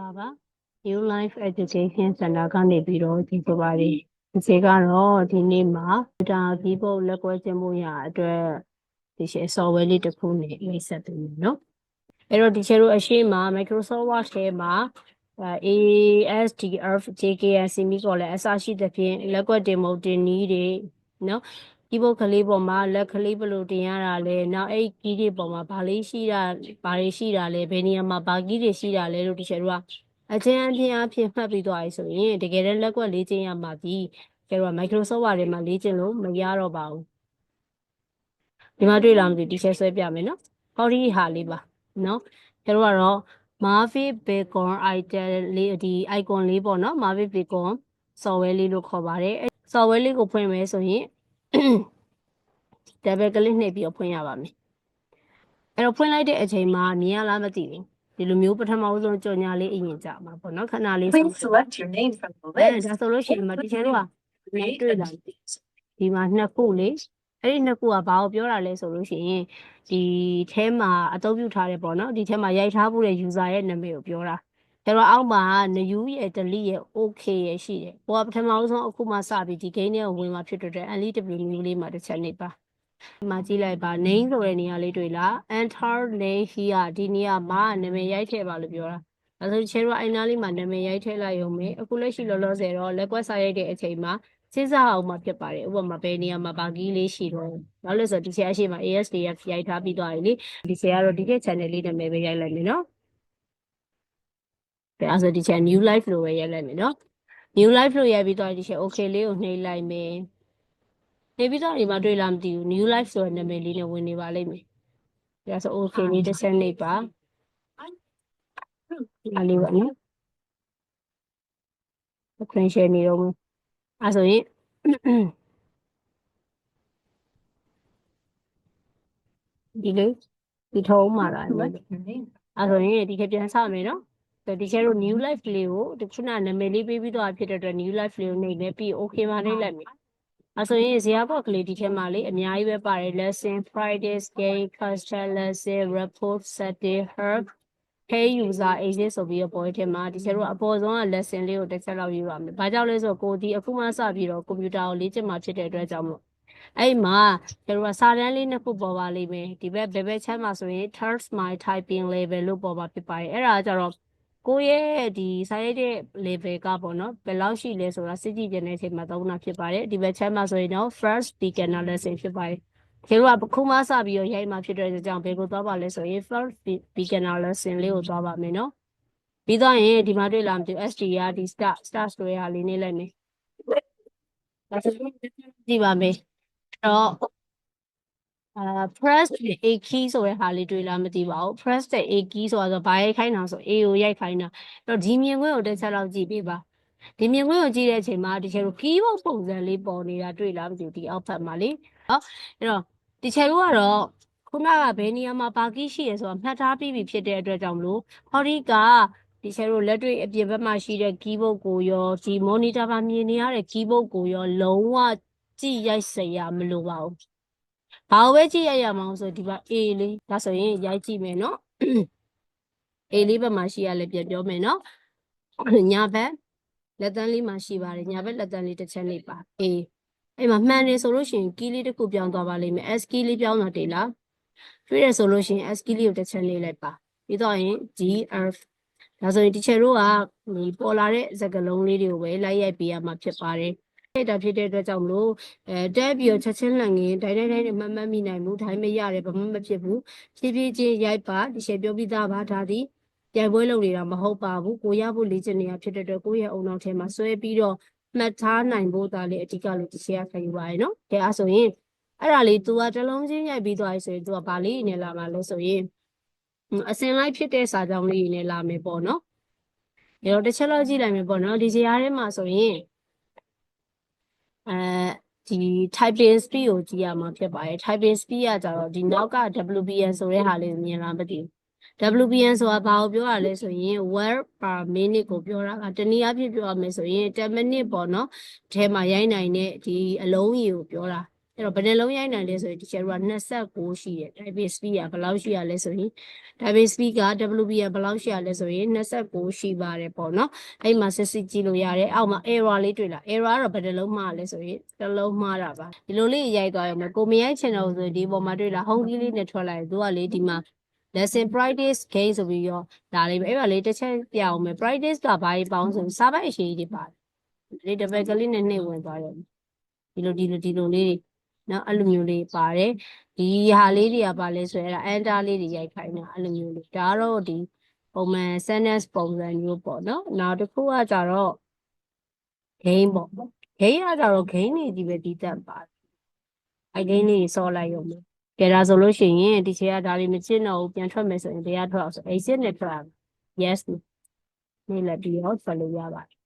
လာပါ New Life Education Center ကနေပြီးတော့ဒီဆိုပါတယ်ဒီစေကတော့ဒီနေ့မှာဒါဒီဘုတ်လက်ကွဲကျင်းဖို့ရအတွက်ဒီရှယ် software လေးတစ်ခုနဲ့မိတ်ဆက်ပေးမယ်နော်အဲ့တော့ဒီရှယ်တို့အရှိမ Microsoft Word ထဲမှာအဲ ASDF JKS မိကောလည်းအစရှိသဖြင့်လက်ကွက်တင်မုတ်တင်နည်းတွေနော်ဒီ ဘုတ်ကလေးပေါ်မှာလက်ကလေးဘယ်လိုတင်ရတာလဲနောက်အဲ့ကီးတွေပေါ်မှာဘာလေးရှိတာဘာတွေရှိတာလဲဘယ်နေရာမှာဘာကီးတွေရှိတာလဲလို့ဒီရှယ်တို့ကအချင်းအချင်းအဖြစ်မှတ်ပြီးသွားပြီဆိုရင်တကယ်တမ်းလက်ကွက်လေးချင်းရမှာပြီကျတော့ Microsoft Word ထဲမှာလေးချင်းလို့မရတော့ပါဘူးဒီမှာတွေ့လာမသိဒီချက်ဆွဲပြမယ်နော်ဟောဒီဟာလေးပါနော်ကျတော့ကတော့ Mavi Beacon item လေးဒီ icon လေးပေါ့နော် Mavi Beacon software လေးလို့ခေါ်ပါတယ်အဲ software လေးကိုဖွင့်မယ်ဆိုရင် double click နှိပ်ပြီးတော့ဖွင့်ရပါမယ်အဲ့တော့ဖွင့်လိုက်တဲ့အချိန်မှာမြင်ရလားမသိဘူးဒီလိုမျိုးပထမဦးဆုံးကြော်ညာလေးအရင်ကြမှာပေါ့နော်ခဏလေး Please select your name from the အဲ list. ဒါဆိုလို့ရှိရင်မတချင်တို့က Create တွေ့ a လာဒီမှာနှစ်ခုလေအဲ့ဒီနှစ်ခုကဘာကိုပြောတာလဲဆိုလို့ရှိရင်ဒီထဲမှာအသုံးပြုထားတယ်ပေါ့နော်ဒီထဲမှာရိုက်ထားဖို့တဲ့ user ရဲ့နာမည်ကိုပြောတာ ကျတော့အောက်မှာ new ရဲ့ delete ရဲ့ okay ရဲ့ရှိတယ်ဟိုကပထမဦးဆုံးအခုမှစပြီးဒီ game နဲ့ဝင်มาဖြစ်တဲ့ LW new လေးမှာတစ်ချက်နေပါဒီမှာကြည့်လိုက်ပါ name ဆိုတဲ့နေရာလေးတွေ့လား enter name here ဒီနေရာမှာနာမည်ရိုက်ထည့်ပါလို့ပြောတာအဲဆိုချေတော့အိုင်နာလေးမှာနာမည်ရိုက်ထည့်လိုက်ရုံပဲအခုလက်ရှိလောလောဆယ်တော့လက်ကွက်စာရိုက်တဲ့အချိန်မှာစဉ်းစားအောင်မှဖြစ်ပါတယ်ဥပမာဘယ်နေရာမှာဘာကီးလေးရှိတော့နောက်လို့ဆိုဒီဆရာရှိမှာ ASDF ရိုက်ထားပြီးသွားပြီလေဒီဆရာကတော့ဒီက channel လေးနာမည်ပဲရိုက်လိုက်မယ်နော် ဒါအဲဆိုဒီ channel new life လို့ပဲရိုက်လိုက်မယ်နော် new life လို့ရိုက်ပြီးသွားဒီချက် okay လေးကိုနှိပ်လိုက်မယ်နေပြီးတော့ဒီမှာတွေ့လားမသိဘူး new life ဆိုတဲ့နာမည်လေးနဲ့ဝင်နေပါလိမ့်မယ်ဒါဆို okay လေးတစ်ချက်နှိပ်ပါဒါလေးပါနော် screen share နေတော့မယ်အဲဆိုရင်ဒီလေးဒီထုံးမှာလား Select your name. အဲဆိုရင်ဒီခေတ်ပြန်စမယ်နော်ဆို ဒီကျတော့ new life လေးကိုဒီခုနနာမည်လေးပေးပြီးတော့ဖြစ်တဲ့အတွက် new life လေးကိုနှိပ်နေပြီး okay မှာနှိပ်လိုက်မယ်အဲဆိုရင်ဇာတ်ဘော့ကလေးဒီထဲမှာလေအများကြီးပဲပါတယ် lesson fridays game custom lesson report saturday herb pay user agent ဆိုပြီးတော့ပေါ်ထဲမှာဒီကျတော့အပေါ်ဆုံးက lesson လေးကိုတစ်ချက်လောက်ယူရမယ်။ဘာကြောင့်လဲဆိုတော့ကိုဒီအခုမှစပြီးတော့ကွန်ပျူတာကိုလေ့ကျင့်မှာဖြစ်တဲ့အတွက်ကြောင့်မို့အဲ့မှာကျတော့စာတန်းလေးနှစ်ခုပေါ်ပါလိမ့်မယ်ဒီဘက်ဘယ်ဘက်ချမ်းမှာဆိုရင် third smile typing level လို့ပေါ်ပါဖြစ်ပါတယ်အဲ့ဒါကျတော့ ကိုယ့်ရဲ့ဒီစာရိုက်တဲ့ level ကပေါ့နော်ဘယ်လောက်ရှိလဲဆိုတာစစ်ကြည့်ကြတဲ့အချိန်မှာသုံးတာဖြစ်ပါတယ်ဒီဘက်ချမ်းမှာဆိုရင်တော့ first beginner lesson ဖြစ်ပါတယ်ကျေတို့ကခုမှစပြီးတော့ရိုက်မှာဖြစ်တဲ့အတွက်ကြောင့်ဘယ်ကိုသွားပါလဲဆိုရင် first beginner lesson လေးကိုသွားပါမယ်နော်ပြီးတော့ရင်ဒီမှာတွေ့လာမသိဘူး SD ကဒီ start start ဆိုရလေးနေလိုက်မယ်ဒါဆိုရင်ကြည့်ပါမယ်တော့ အာ press the a key ဆိုတဲ့ဟာလေးတွေ့လားမသိပါဘူး press the a key ဆိုတာဆိုဘာရိုက်ခိုင်းတာဆို a ကိုရိုက်ခိုင်းတာအဲ့တော့ဒီမြင်ကွင်းကိုတစ်ချက်လောက်ကြည့်ပေးပါဒီမြင်ကွင်းကိုကြည့်တဲ့အချိန်မှာဒီချေတို့ keyboard ပုံစံလေးပေါ်နေတာတွေ့လားမသိဘူးဒီအောက်ဖက်မှာလေနော်အဲ့တော့ဒီချေတို့ကတော့ခုနကဘယ်နေရာမှာဘာကီးရှိရဆိုတာမှတ်ထားပြီးပြီဖြစ်တဲ့အတွက်ကြောင့်မလို့ဟောဒီကဒီချေတို့လက်တွေ့အပြင်ဘက်မှာရှိတဲ့ keyboard ကိုရောဒီ monitor မှာမြင်နေရတဲ့ keyboard ကိုရောလုံးဝကြည့်ရိုက်စရာမလိုပါဘူး။ ဘာလို့ပဲကြည့်ရိုက်ရမအောင်ဆိုဒီပါ A လေးဒါဆိုရင်ရိုက်ကြည့်မယ်နော်။ A လေးဘက်မှာရှိရလဲပြန်ပြောမယ်နော်။ညာဘက်လက်တန်းလေးမှာရှိပါတယ်ညာဘက်လက်တန်းလေးတစ်ချက်လေးပါ A အဲ့မှာမှန်တယ်ဆိုလို့ရှိရင် key လေးတစ်ခုပြောင်းသွားပါလိမ့်မယ် S key လေးပြောင်းတော့တေးလားတွေ့ရဆိုလို့ရှိရင် S key လေးကိုတစ်ချက်လေးလိုက်ပါပြီးတော့ရင် G F ဒါဆိုရင် teacher တို့ကဒီပေါ်လာတဲ့စကားလုံးလေးတွေကိုပဲလိုက်ရိုက်ပေးရမှာဖြစ်ပါတယ် အဲ့ဒါဖြစ်တဲ့အတွက်ကြောင့်မလို့အဲတက်ပြီးတော့ချက်ချင်းလှန်ငင်းတိုင်းတိုင်းတိုင်းနဲ့မမတ်မိနိုင်ဘူးတိုင်းမရတယ်ဘာမှမဖြစ်ဘူးဖြည်းဖြည်းချင်းရိုက်ပါဒီရှယ်ပြောပြီးသားပါဒါဒီပြိုင်ပွဲလုပ်နေတာမဟုတ်ပါဘူးကိုရဖို့လေ့ကျင့်နေတာဖြစ်တဲ့အတွက်ကိုယ့်ရဲ့အုံနောက်ထဲမှာဆွဲပြီးတော့မှတ်ထားနိုင်ဖို့ဒါလေးအဓိကလို့ဒီရှယ်ကခံယူပါရနော်အဲအဲဆိုရင်အဲ့ဒါလေး तू ကတစ်လုံးချင်းရိုက်ပြီးသွားပြီဆိုရင် तू ကဘာလေးနေလာမှာလဲဆိုရင်အစင်လိုက်ဖြစ်တဲ့စာကြောင်းလေးနေလာမယ်ပေါ့နော်ဒါတော့တစ်ချက်လောက်ကြည့်လိုက်မယ်ပေါ့နော်ဒီဇာတ်ထဲမှာဆိုရင် အဲဒီ typing speed ကိုကြည့်ရမှာဖြစ်ပါတယ် typing speed ကကြတော့ဒီနောက်က WBN ဆိုတဲ့ဟာလေးကိုမြင်လားမသိဘူး WBN ဆိုတာဘာကိုပြောရလဲဆိုရင် word per minute ကိုပြောတာကတနည်းအားဖြင့်ပြောရမယ်ဆိုရင်10 minute ပေါ့နော်အဲမှာရိုက်နိုင်တဲ့ဒီအလုံးကြီးကိုပြောတာ အဲ့တော့ဘယ်နှလုံးရိုက်နိုင်လဲဆိုရင်ဒီ channel က29ရှိတယ် typing speed ကဘယ်လောက်ရှိရလဲဆိုရင် typing speed က WB ကဘယ်လောက်ရှိရလဲဆိုရင်29ရှိပါတယ်ပေါ့နော်အဲ့မှာစစ်စစ်ကြည့်လို့ရတယ်အောက်မှာ error လေးတွေ့လား error ကတော့ဘယ်နှလုံးမှားလဲဆိုရင်တစ်လုံးမှားတာပါဒီလိုလေးရိုက်သွားရမယ်ကိုမရိုက် channel ဆိုရင်ဒီပေါ်မှာတွေ့လား home key လေးနဲ့ထွက်လာရင်သူကလေဒီမှာ lesson practice game ဆိုပြီးတော့ဒါလေးပဲအဲ့ပါလေးတစ်ချက်ပြအောင်မယ် practice ကဘာကြီးပေါင်းဆိုရင်စာပိုက်အရှိကြီးတွေပါတယ်ဒီတစ်ပတ်ကလေးနဲ့နှိမ့်ဝင်သွားတယ်ဒီလိုဒီလိုဒီလိုလေးတွေ နော်အဲ့လိုမျိုးလေးပါတယ်ဒီဟာလေးတွေကပါလဲဆိုရင်အဲ့ဒါ enter လေးတွေရိုက်ခိုင်းတာအဲ့လိုမျိုးလေးဒါကတော့ဒီပုံမှန် sentence ပုံစံမျိုးပေါ့နော်နောက်တစ်ခုကကြတော့ game ပေါ့ game ကကြတော့ game တွေကြီးပဲတည်တတ်ပါတယ်အဲ့ game လေးတွေစောလိုက်ရုံပဲကဲဒါဆိုလို့ရှိရင်ဒီချေကဒါလေးမချစ်တော့ဘူးပြန်ထွက်မယ်ဆိုရင်တရားထွက်အောင်ဆို exit နဲ့ထွက်ရမယ် yes နေလည်းပြီးတော့ထွက်လို့ရပါတယ်